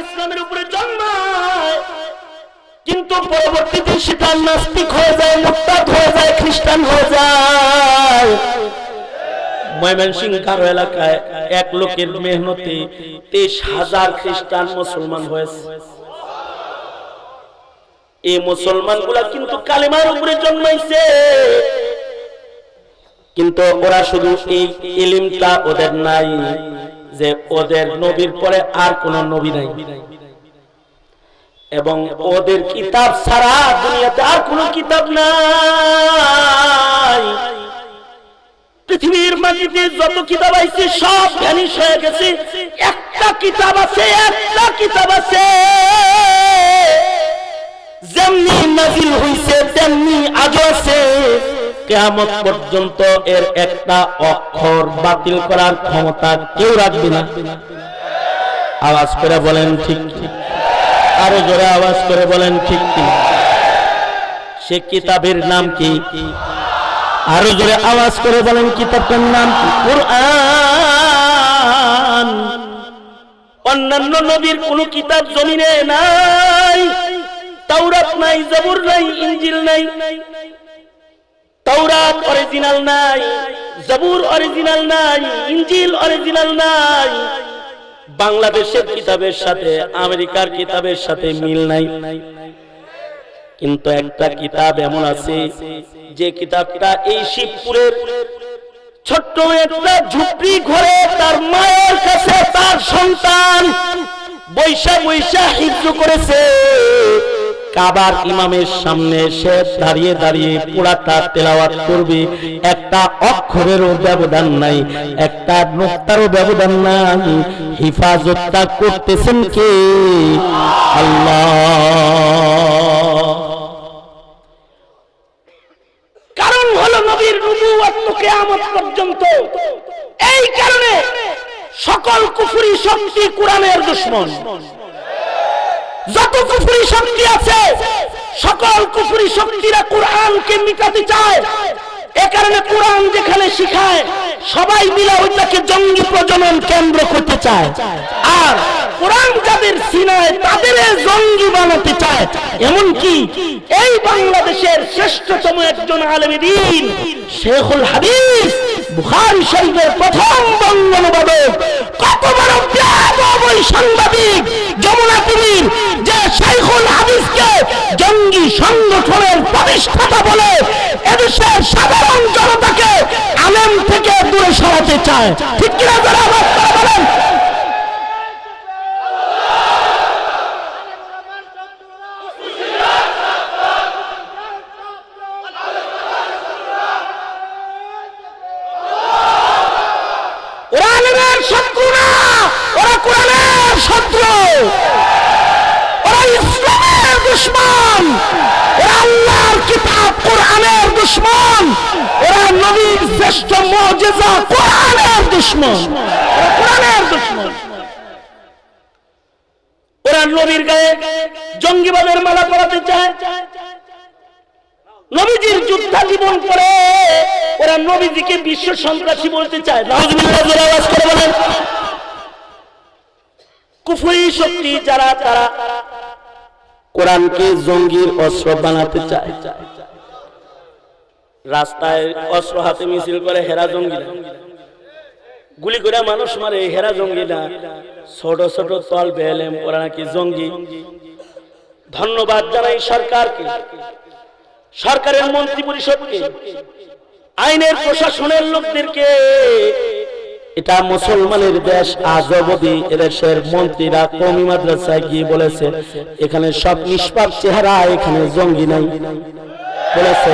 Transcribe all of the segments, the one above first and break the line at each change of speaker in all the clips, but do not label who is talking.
ইসলামের উপরে জন্মায়। কিন্তু পরবর্তীতে সেটা নাস্তিক হয়ে যায়, মুক্তাদ হয়ে যায়, খ্রিস্টান হয়ে যায়। এই মুসলমানগুলা কিন্তু উপরে জন্মাইছে। কিন্তু ওরা শুধু এই ইলিমটা ওদের নাই। যে ওদের নবীর পরে আর কোন নবী নাই। এবং ওদের কিতাব ছাড়া দুনিয়াতে আর কোন কিতাব নাই। পৃথিবীর মাটিতে যত কিতাব আছে সব ভ্যানিশ হয়ে গেছে। একটা কিতাব আছে, একটা কিতাব আছে। যেমনি নাজিল হইছে, তেমনি আজও আছে। কেয়ামত পর্যন্ত এর একটা অক্ষর বাতিল করার ক্ষমতা কেউ রাখবে না। আওয়াজ করে বলেন ঠিক কি? আরও জোরে আওয়াজ করে বলেন ঠিক কি? সে কিতাবের নাম কি? আরও জোরে আওয়াজ করে বলেন কিতাবটার নাম কি? অন্যান্য নবীর কোন কিতাব জমিনে নাই, তাওরাত নাই, জবুর নাই, ইনজিল নাই। তাওরাত অরিজিনাল নাই, জবুর অরিজিনাল নাই, ইনজিল অরিজিনাল নাই। বাংলাদেশের কিতাবের সাথে, আমেরিকার কিতাবের সাথে মিল নাই। কিন্তু একটা কিতাব এমন আছে, যে কিতাবটা এই শিবপুরের ছোট্ট একটা ঝুপড়ি ঘরে তার মায়ের কাছে তার সন্তান বৈশা বৈশা হিজু করেছে। কাবার ইমামের সামনে সে দাঁড়িয়ে দাঁড়িয়ে পুরাটা তেলাওয়াত করবে। একটা অক্ষরেরও ব্যবধান নাই, একটা নোক্তারও ব্যবধান নাই। হিফাজতটা করতেছেন কে? আল্লাহ। কারণ হলো নবীর নবুয়ত তো কিয়ামত পর্যন্ত। এই কারণে সকল কুফরি শক্তি কোরআনের দুশ্মন। যত কুফুরি শক্তি আছে, সকল কুফুরি শক্তিরা কোরআনকে মিটাতে চায়। এ কারণে কোরআন যেখানে শিখায়, সবাই মিলে ওইটাকে জঙ্গি প্রজনন কেন্দ্র করতে চায়। আর কোরআন সিনায়, তাদের জঙ্গি বানাতে চায়। এমনকি এই বাংলাদেশের শ্রেষ্ঠতম একজন আলেমী দিন, শেখুল হাদিস, বুখারী শরীফের প্রথম বঙ্গনুবাদক কত বড় সাংবাদিক, যমুনা টিভির যে শেখুল হাদিসকে জঙ্গি সংগঠনের প্রতিষ্ঠাতা বলে এদেশের সাধারণ জনতাকে আলেম থেকে দূরে সরাতে চায়। ঠিক কিনা ওরা আলেমের শত্রু না ওরা কোরআনের শত্রু ওরা ইসলামের দুশ্মন ওরা আল্লাহর কিতাব কোরআনের দুশ্মন। ওরা নবীর শ্রেষ্ঠ মজেজা কোরআনের দুশ্মন। কোরআনের দুশ্মন। ওরা নবীর গায়ে জঙ্গিবাদের মালা পরাতে চায়। নবীজির যুদ্ধা জীবন করে ওরা নবীজিকে বিশ্ব সন্ত্রাসী বলতে চায়। কুফরি শক্তি যারা, তারা কোরআনকে জঙ্গির অস্ত্র বানাতে চায়। রাস্তায় অস্ত্র হাতে মিছিল করে হেরা জঙ্গি গুলি করে মানুষ মারে, হেরা জঙ্গি না ছোট ছোট তল, বেলেম, ওরা নাকি জঙ্গি। ধন্যবাদ জানাই সরকারকে। সরকারের মন্ত্রী পরিষদকে। আইনের প্রশাসনের লোকদেরকে। এটা মুসলমানের দেশ, আজ অবধি এদেশের মন্ত্রীরা কমি মাদ্রাসায় গিয়ে বলেছে, এখানে সব নিষ্পাপ চেহারা, এখানে জঙ্গি নাই। বলেছে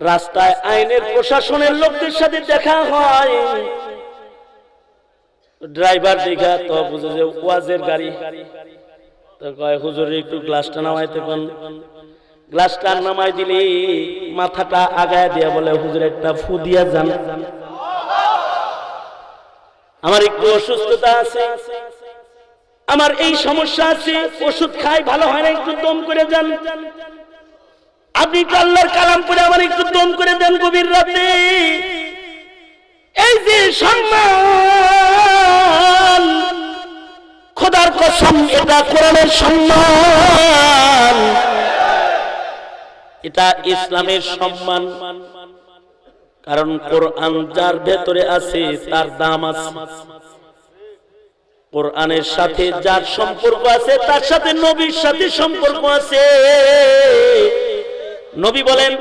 রাস্তায় আইনের প্রশাসনের লোকদের সাথে দেখা হয়। ড্রাইভার দেখা তো বুঝে যে ওয়াজের গাড়ি। তো কয়, হুজুর, একটু গ্লাসটা নামাইতে কোন। গ্লাসটা নামাই দিলে, মাথাটা আগায় দিয়া বলে, হুজুর, একটা ফু দিয়া যান। আমার একটু অসুস্থতা আছে। আমার এই সমস্যা আছে, ওষুধ খাই, ভালো হয় না, একটু দম করে যান। আপনি তো আল্লাহর কালাম করে আমার একটু দম করে দেন গভীর রাতে? এই যে সম্মান, খোদার কসম, এটা কোরআনের সম্মান। এটা ইসলামের সম্মান। কারণ কোরআন যার ভেতরে আছে, তার দাম আছে। কোরআনের সাথে যার সম্পর্ক আছে, তার সাথে নবীর সাথে সম্পর্ক আছে। নবী বলেন,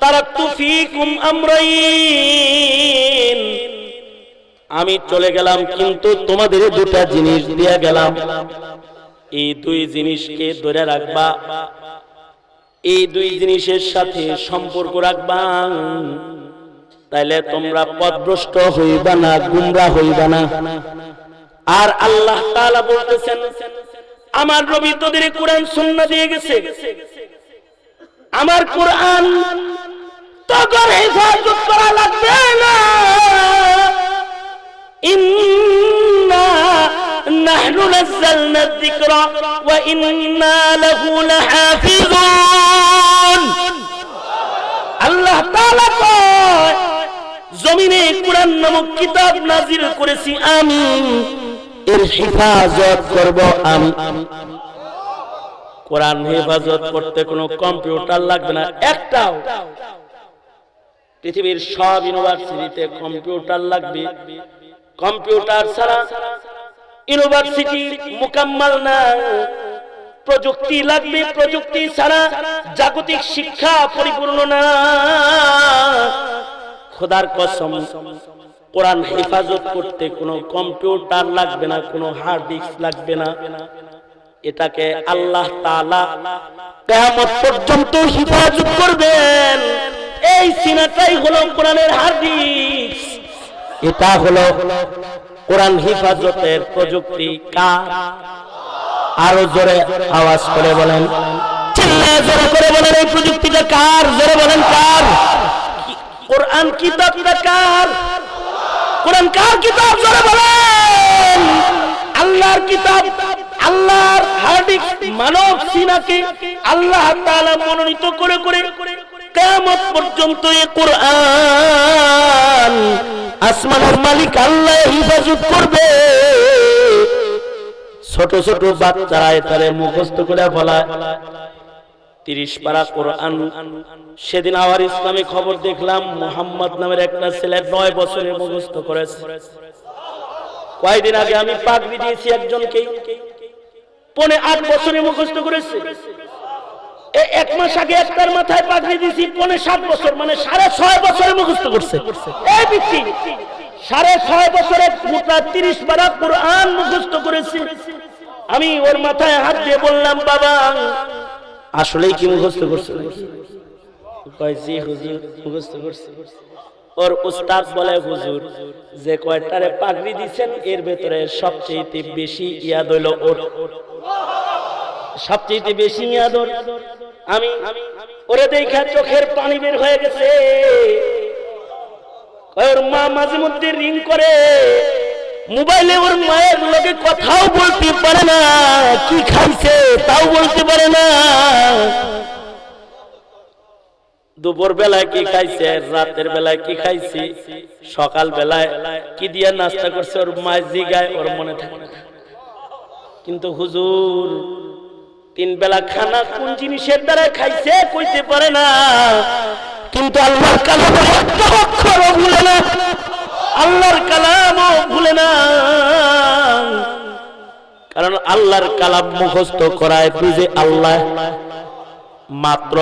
তারা তুফিকুম আমরাইন। আমি চলে গেলাম, কিন্তু তোমাদের দুটা জিনিস দিয়ে গেলাম। এই দুই জিনিসকে ধরে রাখবা। এই দুই জিনিসের সাথে সম্পর্ক রাখবা। তাইলে তোমরা পথভ্রষ্ট হইবা না গুমরা হইবা না। আর আল্লাহ তাআলা বলতেছেন, আমার নবী তোদের কোরআন সুন্নাহ দিয়ে গেছে। আমার কোরআন তখন হেফাজত করা লাগবে না। ইন্না নাহনু নাযালনা যিকরা ওয়া ইন্না লাহু লাহাফিজুন। আল্লাহ তাআলা কয়, জমিনে কোরআন নামক কিতাব নাজিল করেছি আমি, এর হেফাজত করব আমি। কোরআন হেফাজত করতে কোনো কম্পিউটার লাগবে না, একটাও। পৃথিবীর সব ইউনিভার্সিটিতে কম্পিউটার লাগবে। কম্পিউটার ছাড়া ইউনিভার্সিটি মোকাম্মাল না। প্রযুক্তি লাগবে, প্রযুক্তি ছাড়া জাগতিক শিক্ষা পরিপূর্ণ না। খোদার কসম, কোরআন হেফাজত করতে কোনো কম্পিউটার লাগবে না, কোনো হার্ড ডিস্ক লাগবে না। এটাকে আল্লাহ তাআলা কিয়ামত পর্যন্ত হেফাজত করবেন। এই সিনাটাই হলো কোরআনের হার্ড এটা হলো কোরআন হেফাজতের প্রযুক্তি কার? আরও জোরে আওয়াজ করে বলেন। আল্লাহর কিতাব। আল্লাহর হার্দিক মানব সিনাকে আল্লাহ তাআলা মনোনীত করে করে কিয়ামত পর্যন্ত এই কোরআন আসমানের মালিক আল্লাহ হিফাজত করবে। ছোট ছোট বাচ্চারা এটারে মুখস্থ করে বলা তিরিশ পারা কোরআন। সেদিন আবার ইসলামী খবর দেখলাম, মোহাম্মদ নামের একটা ছেলে নয় বছরে মুখস্থ করেছে। কয়েকদিন আগে আমি পাগড়ি দিয়েছি একজনকে পনে আট বছরে মুখস্থ করেছে। এক মাস আগে একটার মাথায় পাগড়ি দিয়েছি, পনে সাত বছর মানে সাড়ে ছয় বছরে মুখস্থ করছে। সাড়ে ছয় বছরে তিরিশ বারা কোরআন মুখস্থ করেছে। আমি ওর মাথায় হাত দিয়ে বললাম, বাবা, আসলেই কি মুখস্থ করছে ওর উস্তাদ বলে, হুজুর, যে কয়টারে পাগড়ি দিছেন, এর ভেতরে সবচেয়ে বেশি ইয়াদ হইল ওর। সবচেয়ে বেশি ওর আমি, ওরে দেখা চোখের পানি বের হয়ে গেছে ওর মা মাঝে মধ্যে রিং করে, মোবাইলে ওর মায়ের লোকে কথাও বলতে পারে না, কি খাইছে তাও বলতে পারে না দুপুর বেলায় কি খাইছে, রাতের বেলায় কি খাইছি, সকাল বেলায় কি দিয়ে নাস্তা করছে, ওর মায়ের জিগায় ওর মনে থাকে না। কিন্তু হুজুর, তিন বেলা খানা কোন জিনিসের দ্বারা খাইছে কইতে পারে না। কিন্তু আল্লাহর অক্ষরও ভুলে না। আল্লাহর কালামও ভুলে না। কারণ আল্লাহর কালাম মুখস্থ করায় বুঝে আল্লাহ মাত্র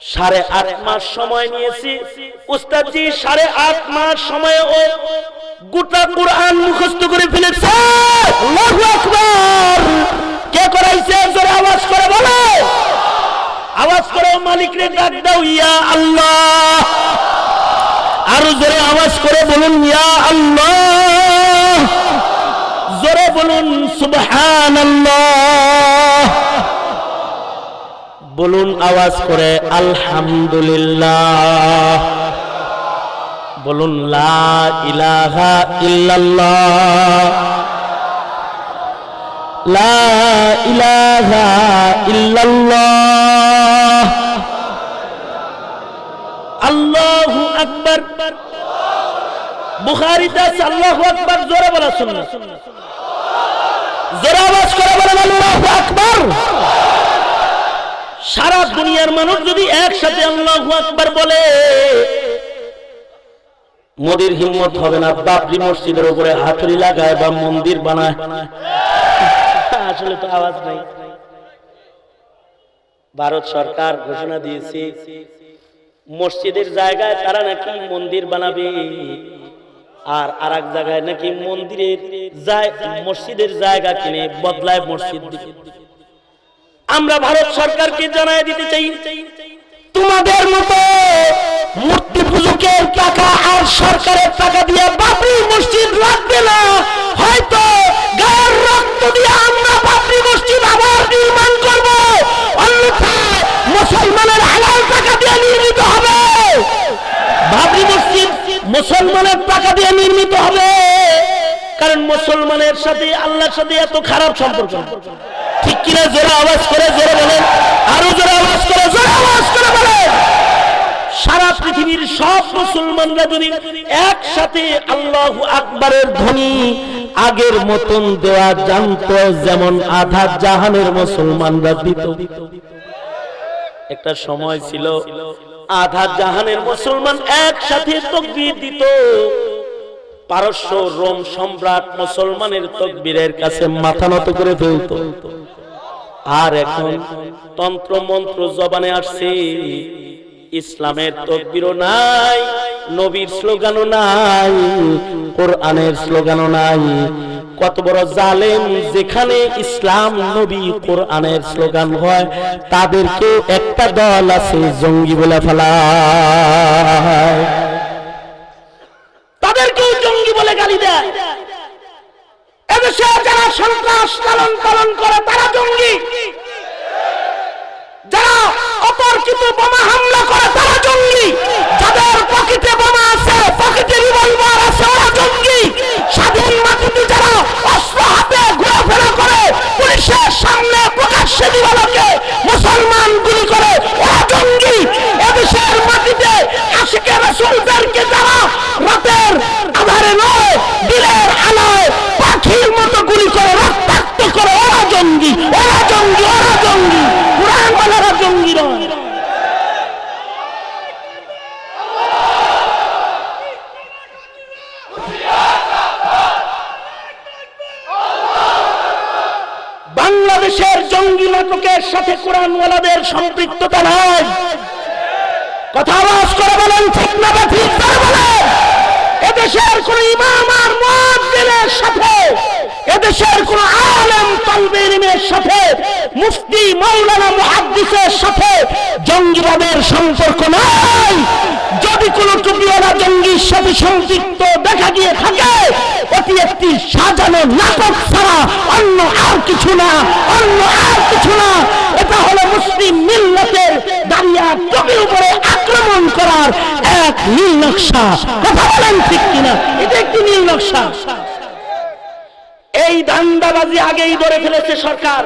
সাড়ে আট মাস সময় নিয়েছি। উস্তাদজি, সাড়ে আট মাস সময়ে ও গোটা কোরআন মুখস্থ করে ফেলেছে। আল্লাহু আকবার। কে করাইছে? জোরে আওয়াজ করে বলো। আওয়াজ করে মালিক রে ডাক দাও, ইয়া আল্লাহ। আরও জোরে আওয়াজ করে বলুন, ইয়া আল্লাহ। জোরে বলুন, সুবহানাল্লাহ। বলুন আওয়াজ করে, আলহামদুলিল্লাহ। বলুন, লা ইলাহা ইল্লাল্লাহ। লা ইলাহা আকবার, জোরে বলা শুনুন। জোরে আওয়াজ করে বলেন, আল্লাহু আকবার। সারা দুনিয়ার মানুষ যদি একসাথে আল্লাহু আকবার বলে, মোদির হিম্মত হবে না বাবরি মসজিদের উপরে হাতুড়ি লাগায় বা মন্দির বানায়। আসলে তো আওয়াজ নাই। ভারত সরকার ঘোষণা দিয়েছে, মসজিদের জায়গায় তারা নাকি মন্দির বানাবে, আর আর এক জায়গায় নাকি মন্দিরের মসজিদের জায়গা কিনে বদলায় মসজিদ দিবে আমরা ভারত সরকারকে জানাই দিতে চাই, তোমাদের মতো মূর্তি পুজোকের টাকা আর সরকারের টাকা দিয়ে বাবরি মসজিদ লাগবে না। হয়তো গায়ের রক্ত দিয়ে আমরা বাবরি মসজিদ আবার নির্মাণ করব। অন্যথায় মুসলমানের হালাল টাকা দিয়ে নির্মিত হবে। বাবরি মসজিদ মুসলমানের টাকা দিয়ে নির্মিত হবে। কারণ মুসলমানের সাথে আল্লাহর সাথে এত খারাপ সম্পর্ক। ঠিক কিনা জোরে আওয়াজ করে, জোরে বলেন। আরও জোরে আওয়াজ করে, জোরে আওয়াজ করে বলেন। সারা পৃথিবীর সব মুসলমানরা যদি একসাথে আল্লাহ আকবরের ধ্বনি আগের মতন দেওয়া জানতো, যেমন আধা জাহানের মুসলমানরা দিত। একটা সময় ছিল, আধা জাহানের মুসলমান একসাথে তকবীর দিত। পারস্য, রোম সম্রাট মুসলমানের তকবীরের কাছে মাথা নত করে ফেলত। আর এখন তন্ত্র মন্ত্র জবানে আসছে, ইসলামের তকবীরও নাই, নবীর স্লোগানও নাই, কোরআনের স্লোগানও নাই। কত বড় জালেম যেখানে ইসলাম, নবী কোরআনের স্লোগান হয় তাদেরকে একটা দল আছে জঙ্গি বলে ফেলায়। তাদেরকেও জঙ্গি বলে গালি দেয়। সন্ত্রাস লালন পালন করে তারা জঙ্গি। যারা অতর্কিত বোমা হামলা করে তারা জঙ্গি। যাদের পকেটে বোমা আছে পকেটে রিভলভার আছে, ওরা জঙ্গি। স্বাধীন মাটিতে যারা অস্ত্র হাতে ঘোরাফেরা করে, পুলিশের সামনে প্রকাশ্যে দিবালোকে মুসলমান গুলি করে, ওরা জঙ্গি। এদেশের মাটিতে আশিকে রসুলদেরকে যারা রাতের আধারে নয় দিলের আলোয় পাখির মতো গুলি করে রক্তাক্ত করে ওরা জঙ্গি, ওরা জঙ্গি ওরা জঙ্গি। কোরআন ওরা জঙ্গি বাংলাদেশের জঙ্গি নাটকের সাথে কোরআনওয়ালাদের সম্পৃক্ততা নাই। কথা আওয়াজ করে বলেন, ঠিক না বা ঠিক এদেশের কোন ইমাম আর সাথে এদেশের কোন আলেম তালবে সাথে, মুফতি মাওলানা মুহাদ্দিসের সাথে জঙ্গিবাদের সম্পর্ক নাই। যদি কোনো টুপিওয়ালা জঙ্গির সাথে সম্পৃক্ত দেখা গিয়ে থাকে এটি একটি সাজানো নাটক ছাড়া অন্য আর কিছু না, অন্য আর কিছু না। এটা হলো মুসলিম মিল্লাতের দাঁড়িয়া টুপির উপরে আক্রমণ করার এক নীল নকশা। কথা বলেন ঠিক কিনা? এটা একটি নীল নকশা। এই দান্দাবাজি আগেই ধরে ফেলেছে সরকার।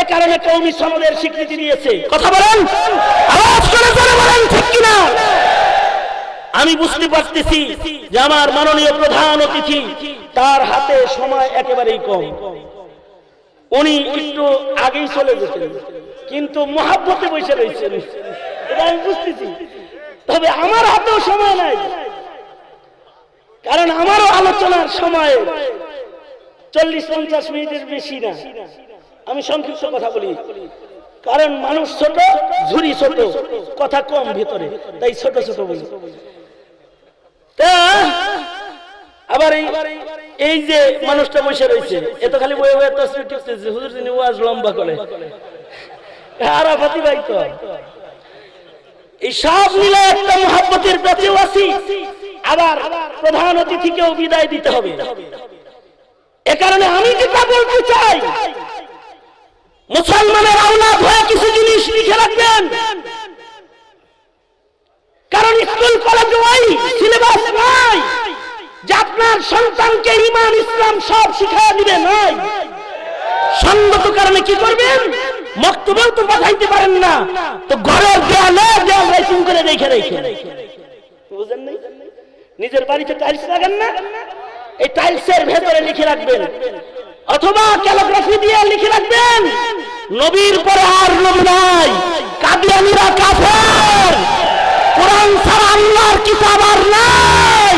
এ কারণে কৌমি সনদের স্বীকৃতি দিয়েছে। কথা বলেন? বলেন, ঠিক কিনা? আমি বুঝতে পারতেছি যে আমার মাননীয় প্রধান অতিথি, তার হাতে সময় একেবারেই কম। উনি একটু আগেই চলে যেতেন কিন্তু মহাব্বতে বসে রয়েছেন। এটা আমি বুঝতেছি। তবে আমার হাতেও সময় নাই, কারণ আমারও আলোচনার সময় চল্লিশ পঞ্চাশ মিনিটের বেশি না। আমি সংক্ষিপ্ত কথা বলি। কারণ মানুষ ছোট ঝুরি ছোট, কথা কম ভিতরে, তাই ছোট ছোট বলি। আবার এই যে মানুষটা বসে রয়েছে এত খালি বয়ে বয়ে তসবি টিপতেছে, হুজুর তিনি ওয়াজ লম্বা করে। আরাফাতি ভাই তো। এই সব মিলে একটা মহাব্বতের আছি আবার প্রধান অতিথিকেও বিদায় দিতে হবে। এ কারণে আমি যেটা বলতে চাই, মুসলমানের আওলাদ হয়ে কিছু জিনিস লিখে রাখবেন। কারণ স্কুল, কলেজ ওই সিলেবাস নাই, যে আপনার সন্তানকে ইমান, ইসলাম সব শিখাইয়া দিবে নাই। সঙ্গত কারণে কি করবেন? মক্তবেও তো পাঠাইতে পারেন না। তো ঘরের দেয়ালে দেয়াল রাইটিং করে রেখে রেখে। বুঝেন নিজের বাড়িতে টাইলস লাগান না? এই টাইলসের ভেতরে লিখে রাখবেন। অথবা ক্যালিগ্রাফি দিয়ে লিখে রাখবেন, নবীর পরে আর নবী নাই, কাদিয়ানিরা কাফের, কোরআন ছাড়া আল্লাহর কিতাব আর নাই,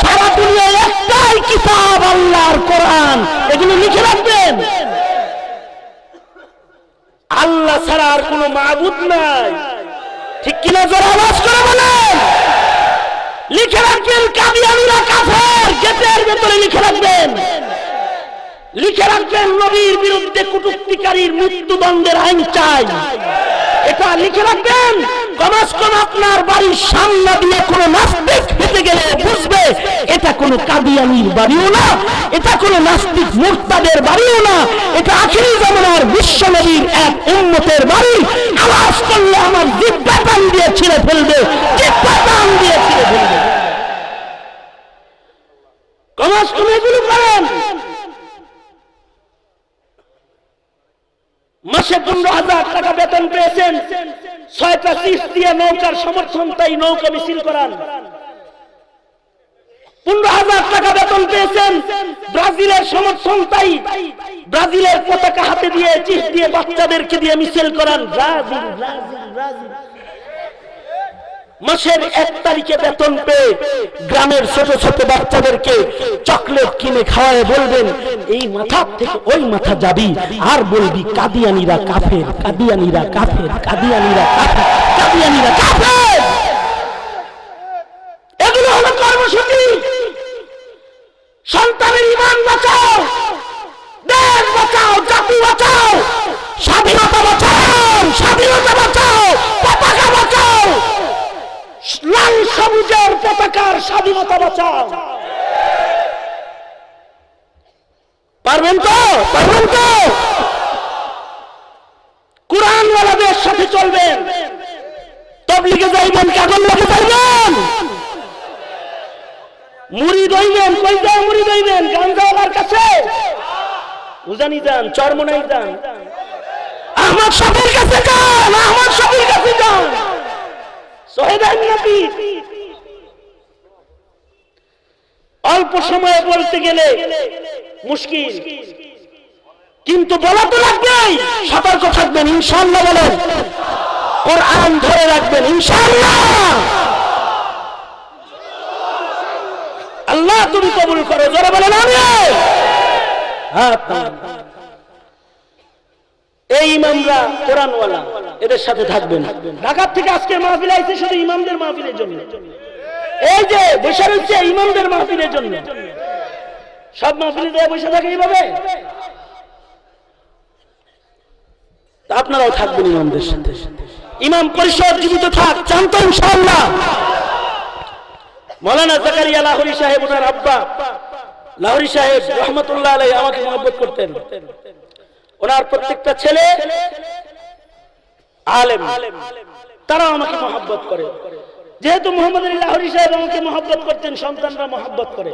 সারা দুনিয়ায় একটাই কিতাব আল্লাহর কোরআন, এগুলো লিখে রাখবেন। আল্লাহ ছাড়া আর কোনো মাবুদ নাই। ঠিক কিনা জোরে আওয়াজ করে বলেন? লিখে রাখবেন কাদিয়ানিরা কাফের, গেটের ভেতরে লিখে রাখবেন। লিখে রাখবেন নবীর বিরুদ্ধে কুটুক্তিকারীর মৃত্যুদণ্ডের আইন চাই। এটা লিখে রাখবেন কমাস কম আপনার বাড়ির সামনে দিয়ে কোনো নাস্তিক হেঁটে গেলে বুঝবে, এটা কোনো কাদিয়ানির বাড়িও না, এটা কোনো নাস্তিক মুক্তাদের বাড়িও না, এটা আখিরি জামানার বিশ্ব নবীর এক উন্মতের বাড়ি। আওয়াজ করলে আমার জিব্বা দিয়ে ছিঁড়ে ফেলবে, জিব্বা দিয়ে ছিঁড়ে ফেলবে। কমাস কম এগুলো করেন। মাসে পনেরো হাজার টাকা বেতন পেয়েছেন। ছয়টা সিট দিয়ে নৌকার সমর্থন, তাই নৌকা মিছিল করান। পনেরো হাজার টাকা বেতন পেয়েছেন। ব্রাজিলের সমর্থন, তাই ব্রাজিলের পতাকা হাতে দিয়ে চিস দিয়ে বাচ্চাদেরকে দিয়ে মিছিল করান। Brazil Brazil Brazil. মাসের এক তারিখে বেতন পেয়ে গ্রামের ছোট ছোট বাচ্চাদেরকে চকলেট কিনে খাওয়ায় বলবেন, এই মাথা থেকে ওই মাথা যাবি, আর বলবি কাদিয়ানিরা কাফের কাদিয়ানিরা কাফের কাদিয়ানিরা কাফের কাদিয়ানিরা কাফের এগুলো হলো কর্মসূচি সন্তানের ইমান বাঁচাও দেশ বাঁচাও জাতি বাঁচাও স্বাধীনতা বাঁচাও স্বাধীনতা বাঁচাও পতাকা বাঁচাও লাল সবুজের পতাকার স্বাধীনতা বাঁচাও। পারবেন তো? পারবেন তো? কোরআনওয়ালাদের সাথে চলবেন। তবলিগে যাইবেন কাগজ লাগে যাইবেন। মুড়ি দইবেন কই যায় মুড়ি দইবেন গাঞ্জাওয়ালার কাছে। উজানি যান চরমনাই যান। আহমদ শফির কাছে যান আহমদ শফির কাছে যান। সোহেদান নবী অল্প সময়ে বলতে গেলে মুশকিল। কিন্তু বলা তো লাগবেই, সতর্ক থাকবেন ইনশাল্লাহ বলেন। কোরআন ধরে রাখবেন ইনশাল্লাহ আল্লাহ তুমি কবুল করো, জোরে বলেন আমি এই ইমামরা কোরআনওয়ালা, এদের সাথে থাকবেন। ঢাকার থেকে আজকে মাহফিল আইছে শুধু ইমামদের মাহফিলের জন্য। এই যে বসে রয়েছে ইমামদের মাহফিলের জন্য। সব মাহফিলে দেয় বসে থাকে এইভাবে? আপনারাও থাকবেন ইমামদের সাথে। ইমাম পরিষদ জীবিত থাক মৌলানা জাকারিয়া সাহেব, ওনার আব্বা। সাহেব রহমতুল্লাহ আলাই আমাকে মহব্বত করতেন। ওনার প্রত্যেকটা ছেলে আলেম। তারাও আমাকে মহব্বত করে। যেহেতু মোহাম্মদ আলী লাহরি সাহেব আমাকে মহব্বত করতেন, সন্তানরা মহব্বত করে।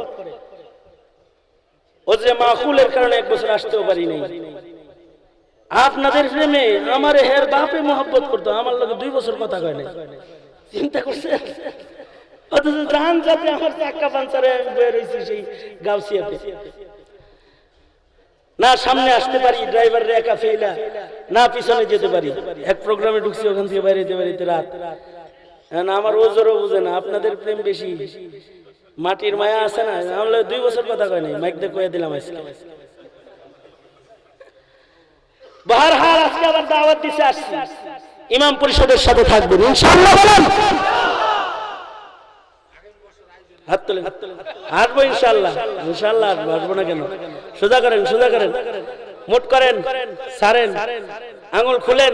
ও যে মাহফুলের কারণে এক বছর আসতেও পারি নাই। আপনাদের প্রেমে আমার হের বাপে মহব্বত করতো, আমার লোকে দুই বছর কথা কয় নাই। চিন্তা করছে? অথচ যাতে আমার চাক্কা পাঞ্চারে বয়ে রয়েছে সেই গাউসিয়াতে। না, সামনে আসতে পারি ড্রাইভারের একা ফেলা না পিছনে যেতে পারি। এক প্রোগ্রামে ঢুকছি, ওখান থেকে বাইরে যেতে পারিতে রাত। আমার ওজোরও বুঝে না, আপনাদের প্রেম বেশি। মাটির মায়া আছে না, আমরা দুই বছর কথা কয় নাই, মাইক দিয়ে কয়ে দিলাম আজকে। আজকে আবার দাওয়াত ইমাম পরিষদের সাথে থাকবেন, ইনশাআল্লাহ বলেন। হাত তোলেন হাঁটবো ইনশাল্লাহ হাঁটবো হাঁটবো না কেন? সোজা করেন সোজা করেন। মোট করেন, সারেন, আঙুল খুলেন,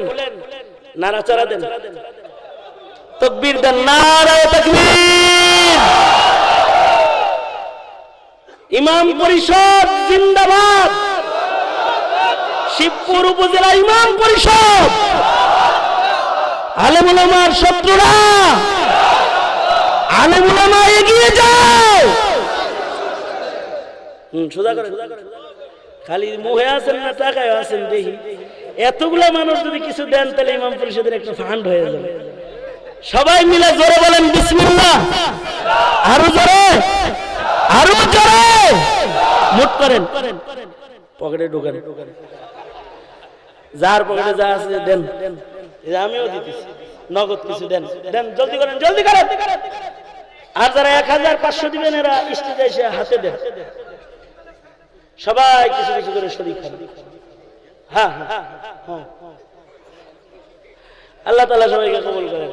নাড়াচাড়া দেন। তকবীর দেন নারায় তকবীর। ইমাম পরিষদ জিন্দাবাদ। শিবপুর উপজেলা ইমাম পরিষদ। আলেমুলামার শত্রুরা। আলেমুলামা এগিয়ে যাও। সোজা করেন খালি মুহে আছেন না টাকায় আছেন দেখি। এতগুলা মানুষ যদি কিছু দেন, তাহলে ইমাম পরিষদের একটা ফান্ড হয়ে যাবে। সবাই মিলে জোরে বলেন বিসমিল্লাহ। আরও জোরে? আরও জোরে? মুট করেন। পকেটে ঢোকেন। যার পকেটে যা আছে দেন। আমিও দিতেছি। নগদ কিছু দেন। দেন, জলদি করেন জলদি করেন। আর যারা এক হাজার পাঁচশো দিবেন, এরা স্টেজে এসে হাতে দেন। সবাই কিছু কিছু করে শরীর খান হ্যাঁ হ্যাঁ হ্যাঁ আল্লাহ তালা সবাইকে কবল করেন।